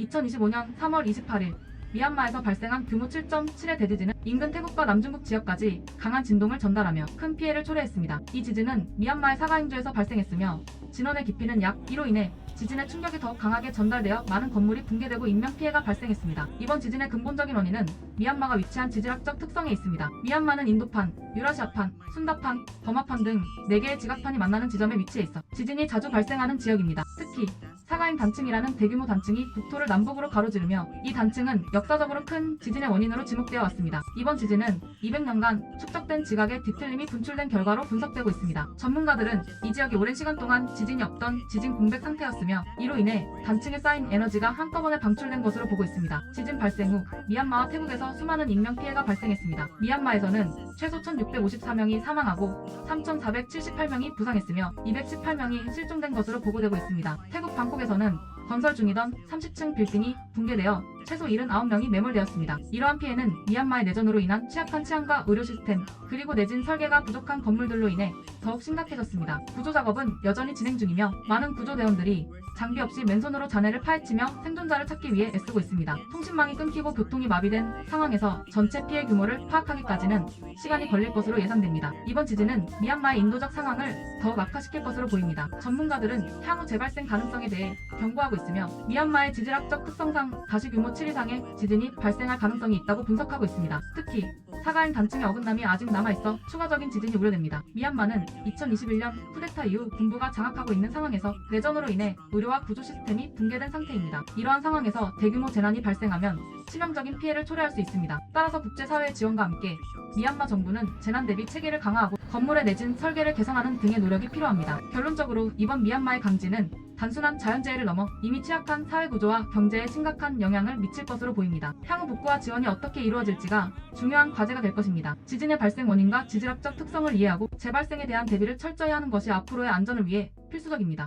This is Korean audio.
2025년 3월 28일 미얀마에서 발생한 규모 7.7의 대지진은 인근 태국과 남중국 지역까지 강한 진동을 전달하며 큰 피해를 초래했습니다. 이 지진은 미얀마의 사가행주에서 발생했으며 진원의 깊이는 약 2로 인해 지진의 충격이 더욱 강하게 전달되어 많은 건물이 붕괴되고 인명피해가 발생했습니다. 이번 지진의 근본적인 원인은 미얀마가 위치한 지질학적 특성에 있습니다. 미얀마는 인도판, 유라시아판, 순다판, 버마판 등 4개의 지각판이 만나는 지점에 위치해 있어 지진이 자주 발생하는 지역입니다. 특히 사가인 단층이라는 대규모 단층이 국토를 남북으로 가로지르며 이 단층은 역사적으로 큰 지진의 원인으로 지목되어 왔습니다. 이번 지진은 200년간 축적된 지각의 뒤틀림이 분출된 결과로 분석되고 있습니다. 전문가들은 이 지역이 오랜 시간 동안 지진이 없던 지진 공백 상태였으며 이로 인해 단층에 쌓인 에너지가 한꺼번에 방출된 것으로 보고 있습니다. 지진 발생 후 미얀마와 태국에서 수많은 인명 피해가 발생했습니다. 미얀마에서는 최소 1,654명이 사망하고 3,478명이 부상했으며 218명이 실종된 것으로 보고되고 있습니다. 태국 방콕 에서는 건설 중이던 30층 빌딩이 붕괴되어 최소 79명이 매몰되었습니다. 이러한 피해는 미얀마의 내전으로 인한 취약한 치안과 의료 시스템, 그리고 내진 설계가 부족한 건물들로 인해 더욱 심각해졌습니다. 구조 작업은 여전히 진행 중이며 많은 구조대원들이 장비 없이 맨손으로 잔해를 파헤치며 생존자를 찾기 위해 애쓰고 있습니다. 통신망이 끊기고 교통이 마비된 상황에서 전체 피해 규모를 파악하기까지는 시간이 걸릴 것으로 예상됩니다. 이번 지진은 미얀마의 인도적 상황을 더욱 악화시킬 것으로 보입니다. 전문가들은 향후 재발생 가능성에 대해 경고하고 있으며 미얀마의 지질학적 특성상 다시 규모 7 이상의 지진이 발생할 가능성이 있다고 분석하고 있습니다. 특히 사가인 단층의 어긋남이 아직 남아있어 추가적인 지진이 우려됩니다. 미얀마는 2021년 쿠데타 이후 군부가 장악하고 있는 상황에서 내전으로 인해 의료와 구조 시스템이 붕괴된 상태입니다. 이러한 상황에서 대규모 재난이 발생하면 치명적인 피해를 초래할 수 있습니다. 따라서 국제사회의 지원과 함께 미얀마 정부는 재난 대비 체계를 강화하고 건물의 내진 설계를 개선하는 등의 노력이 필요합니다. 결론적으로 이번 미얀마의 강진은 단순한 자연재해를 넘어 이미 취약한 사회 구조와 경제에 심각한 영향을 미칠 것으로 보입니다. 향후 복구와 지원이 어떻게 이루어질지가 중요한 과제가 될 것입니다. 지진의 발생 원인과 지질학적 특성을 이해하고 재발생에 대한 대비를 철저히 하는 것이 앞으로의 안전을 위해 필수적입니다.